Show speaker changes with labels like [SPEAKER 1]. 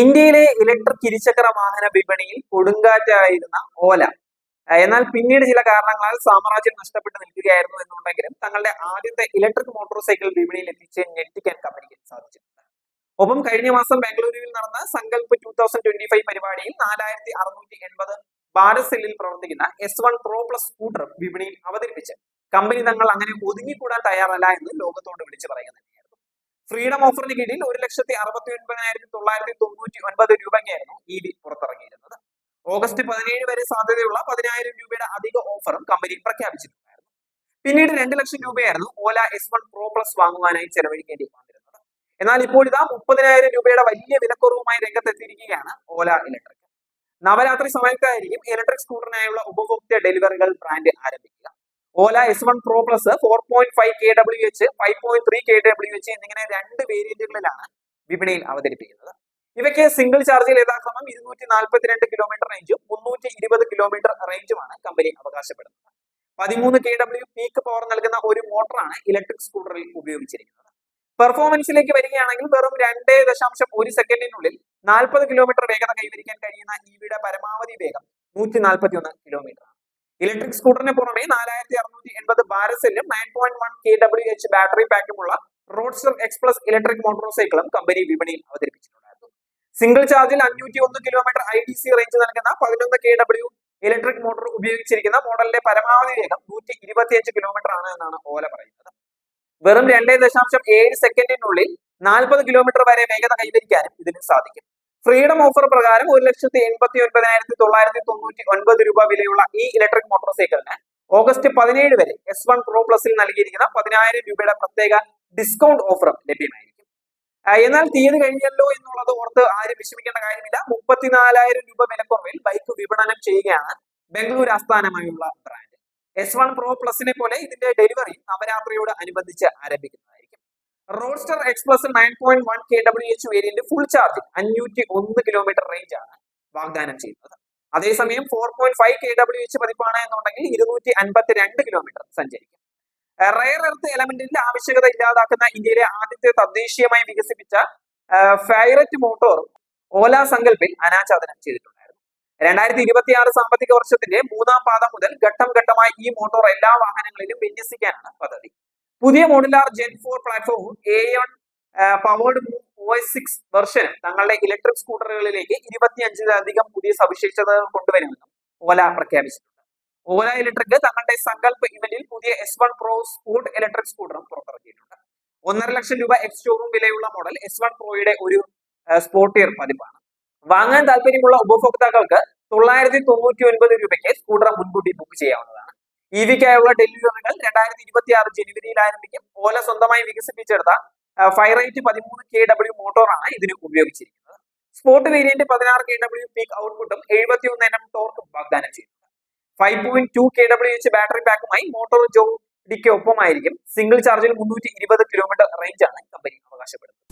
[SPEAKER 1] ഇന്ത്യയിലെ ഇലക്ട്രിക് ഇരുചക്ര വാഹന വിപണിയിൽ കൊടുങ്കാറ്റായിരുന്ന ഓല. എന്നാൽ പിന്നീട് ചില കാരണങ്ങളാൽ സാമ്രാജ്യം നഷ്ടപ്പെട്ട് നിൽക്കുകയായിരുന്നു എന്നുണ്ടെങ്കിലും തങ്ങളുടെ ആദ്യത്തെ ഇലക്ട്രിക് മോട്ടോർ സൈക്കിൾ വിപണിയിൽ എത്തിച്ച് ഞെട്ടിക്കാൻ കമ്പനിക്ക് സാധിച്ചിട്ടുണ്ട്. ഒപ്പം കഴിഞ്ഞ മാസം ബംഗളൂരുവിൽ നടന്ന Sankalp two thousand twenty five പരിപാടിയിൽ നാലായിരത്തി അറുന്നൂറ്റി എൺപത് ഭാരത് സെല്ലിൽ പ്രവർത്തിക്കുന്ന S one pro plus scooter വിപണിയിൽ അവതരിപ്പിച്ച്. കമ്പനി തങ്ങൾ അങ്ങനെ ഒതുങ്ങിക്കൂടാൻ തയ്യാറല്ല എന്ന് ലോകത്തോട് വിളിച്ചു പറയുന്നുണ്ടായിരുന്നു ഫ്രീഡം ഓഫറിന് കീഴിൽ ഒരു ലക്ഷത്തി അറുപത്തി ഒൻപതിനായിരത്തി തൊള്ളായിരത്തി തൊണ്ണൂറ്റി ഒൻപത് രൂപയ്ക്കായിരുന്നു ഇ ഡി പുറത്തിറങ്ങിയിരുന്നത്. ഓഗസ്റ്റ് പതിനേഴ് വരെ സാധ്യതയുള്ള പതിനായിരം രൂപയുടെ അധിക ഓഫറും കമ്പനി പ്രഖ്യാപിച്ചിട്ടുണ്ടായിരുന്നു. പിന്നീട് രണ്ട് ലക്ഷം രൂപയായിരുന്നു Ola S one pro plus വാങ്ങുവാനായി ചെലവഴിക്കേണ്ടി വന്നിരുന്നത്. എന്നാൽ ഇപ്പോൾ ഇതാ മുപ്പതിനായിരം രൂപയുടെ വലിയ വിലക്കുറവുമായി രംഗത്തെത്തിയിരിക്കുകയാണ് ഓല ഇലക്ട്രിക് നവരാത്രി സമയത്തായിരിക്കും ഇലക്ട്രിക് സ്കൂട്ടറിനായുള്ള ഉപഭോക്തൃ ഡെലിവറികൾ ബ്രാൻഡ് ആരംഭിക്കുക. Ola S one pro plus four point five K W H five point three K W H എന്നിങ്ങനെ രണ്ട് വേരിയന്റുകളിലാണ് വിപണിയിൽ അവതരിപ്പിക്കുന്നത്. ഇവയ്ക്ക് സിംഗിൾ ചാർജിൽ യഥാക്രമം ഇരുന്നൂറ്റി നാൽപ്പത്തിരണ്ട് കിലോമീറ്റർ റേഞ്ചും മുന്നൂറ്റി ഇരുപത് കിലോമീറ്റർ റേഞ്ചുമാണ് കമ്പനി അവകാശപ്പെടുന്നത്. പതിമൂന്ന് കെ ഡബ്ല്യു പീക്ക് പവർ നൽകുന്ന ഒരു മോട്ടറാണ് ഇലക്ട്രിക് സ്കൂട്ടറിൽ ഉപയോഗിച്ചിരിക്കുന്നത്. പെർഫോമൻസിലേക്ക് വരികയാണെങ്കിൽ വെറും രണ്ടേ ദശാംശം ഒരു സെക്കൻഡിനുള്ളിൽ നാൽപ്പത് കിലോമീറ്റർ വേഗത കൈവരിക്കാൻ കഴിയുന്ന ഇവിയുടെ പരമാവധി വേഗം നൂറ്റി നാൽപ്പത്തി ഒന്ന് കിലോമീറ്റർ ഇലക്ട്രിക് സ്കൂട്ടറിന് പുറമെ നാലായിരത്തി അറുന്നൂറ്റി എൺപത് ഭാരത് സെല്ലും nine point one K W H battery പാക്കുമുള്ള roadster express electric motor സൈക്കിളും കമ്പനി വിപണിയിൽ അവതരിപ്പിച്ചിട്ടുണ്ടായിരുന്നു. സിംഗിൾ ചാർജിൽ അഞ്ഞൂറ്റി ഒന്ന് kilometre I D C range നൽകുന്ന പതിനൊന്ന് കെ ഡബ്ല്യു ഇലക്ട്രിക് മോട്ടോർ ഉപയോഗിച്ചിരിക്കുന്ന മോഡലിന്റെ പരമാവധി വേഗം നൂറ്റി ഇരുപത്തിയഞ്ച് കിലോമീറ്റർ ആണ് എന്നാണ് ഓല പറയുന്നത്. വെറും രണ്ടേ ദശാംശം ഏഴ് സെക്കൻഡിനുള്ളിൽ നാൽപ്പത് കിലോമീറ്റർ വരെ വേഗത കൈവരിക്കാനും ഇതിന് സാധിക്കും. ഫ്രീഡം ഓഫർ പ്രകാരം ഒരു ലക്ഷത്തി എൺപത്തി ഒൻപതിനായിരത്തി തൊള്ളായിരത്തി തൊണ്ണൂറ്റി ഒൻപത് രൂപ വിലയുള്ള ഈ ഇലക്ട്രിക് മോട്ടോർ സൈക്കിളിന് ഓഗസ്റ്റ് പതിനേഴ് വരെ എസ് വൺ പ്രോ പ്ലസിൽ നൽകിയിരിക്കുന്ന പതിനായിരം രൂപയുടെ പ്രത്യേക ഡിസ്കൗണ്ട് ഓഫറും ലഭ്യമായിരിക്കും. എന്നാൽ തീയതി കഴിഞ്ഞല്ലോ എന്നുള്ളത് ഓർത്ത് ആരും വിഷമിക്കേണ്ട കാര്യമില്ല. മുപ്പത്തിനാലായിരം രൂപ വിലക്കുറവിൽ ബൈക്ക് വിപണനം ചെയ്യുകയാണ് ബംഗളൂരു ആസ്ഥാനമായുള്ള ബ്രാൻഡ് എസ് വൺ പ്രോ പ്ലസിനെ പോലെ ഇതിന്റെ ഡെലിവറി നവരാത്രിയോട് അനുബന്ധിച്ച് ആരംഭിക്കുന്നതായിരിക്കും roadster x plus nine point one K W H variant full charge അഞ്ഞൂറ്റി ഒന്ന് കിലോമീറ്റർ റേഞ്ച് ആണ് വാഗ്ദാനം ചെയ്യുന്നത്. അതേസമയം four point five K W H പതിപ്പാണ് എന്നുണ്ടെങ്കിൽ ഇരുന്നൂറ്റി അൻപത്തി രണ്ട് കിലോമീറ്റർ സഞ്ചരിക്കും റയർ എർത്ത് എലമെന്റിന്റെ ആവശ്യകത ഇല്ലാതാക്കുന്ന ഇന്ത്യയിലെ ആദ്യത്തെ തദ്ദേശീയമായി വികസിപ്പിച്ച ഫൈററ്റ് മോട്ടോർ ഓല സങ്കല്പിൽ അനാച്ഛാദനം ചെയ്തിട്ടുണ്ടായിരുന്നു. രണ്ടായിരത്തി ഇരുപത്തി ആറ് സാമ്പത്തിക വർഷത്തിന്റെ മൂന്നാം പാദം മുതൽ ഘട്ടം ഘട്ടമായി ഈ മോട്ടോർ എല്ലാ വാഹനങ്ങളിലും വിന്യസിക്കാനാണ് പദ്ധതി. പുതിയ modular gen four platform A one powered O S six വെർഷനും തങ്ങളുടെ ഇലക്ട്രിക് സ്കൂട്ടറുകളിലേക്ക് ഇരുപത്തിയഞ്ചിലധികം പുതിയ സവിശേഷതകൾ കൊണ്ടുവരുമെന്നും ഓല പ്രഖ്യാപിച്ചിട്ടുണ്ട്. ഓല ഇലക്ട്രിക് തങ്ങളുടെ സങ്കല്പ് ഇവന്റിൽ പുതിയ S one pro sport electric സ്കൂട്ടറും പുറത്തിറക്കിയിട്ടുണ്ട്. ഒന്നര ലക്ഷം രൂപ എക്സ് ഷോറൂം വിലയുള്ള മോഡൽ എസ് വൺ പ്രോയുടെ ഒരു സ്പോർട്ടിയർ പതിപ്പാണ് വാങ്ങാൻ താല്പര്യമുള്ള ഉപഭോക്താക്കൾക്ക് തൊള്ളായിരത്തി തൊണ്ണൂറ്റി ഒൻപത് രൂപയ്ക്ക് സ്കൂട്ടർ മുൻകൂട്ടി ബുക്ക് ചെയ്യാവുന്നതാണ്. ഇ വിക്കായുള്ള ഡെലിവറികൾ രണ്ടായിരത്തി ഇരുപത്തി ആറ് ജനുവരിയിൽ ആരംഭിക്കും. ഓല സ്വന്തമായി വികസിപ്പിച്ചെടുത്ത ഫൈറൈറ്റ് പതിമൂന്ന് കെ ഡബ്ല്യു മോട്ടോറാണ് ഇതിന് ഉപയോഗിച്ചിരിക്കുന്നത്. സ്പോർട്ട് വേരിയന്റ് പതിനാറ് കെ ഡബ്ല്യു പീക്ക് ഔട്ട്പുട്ടും എഴുപത്തി ഒന്ന് എണ്ണം ടോർക്കും വാഗ്ദാനം ചെയ്യുന്നു five point two K W H battery പാക്കുമായി motor ജോഡിക്ക് ഒപ്പമായിരിക്കും സിംഗിൾ ചാർജിൽ മുന്നൂറ്റി ഇരുപത് കിലോമീറ്റർ റേഞ്ചാണ് കമ്പനി അവകാശപ്പെടുന്നത്.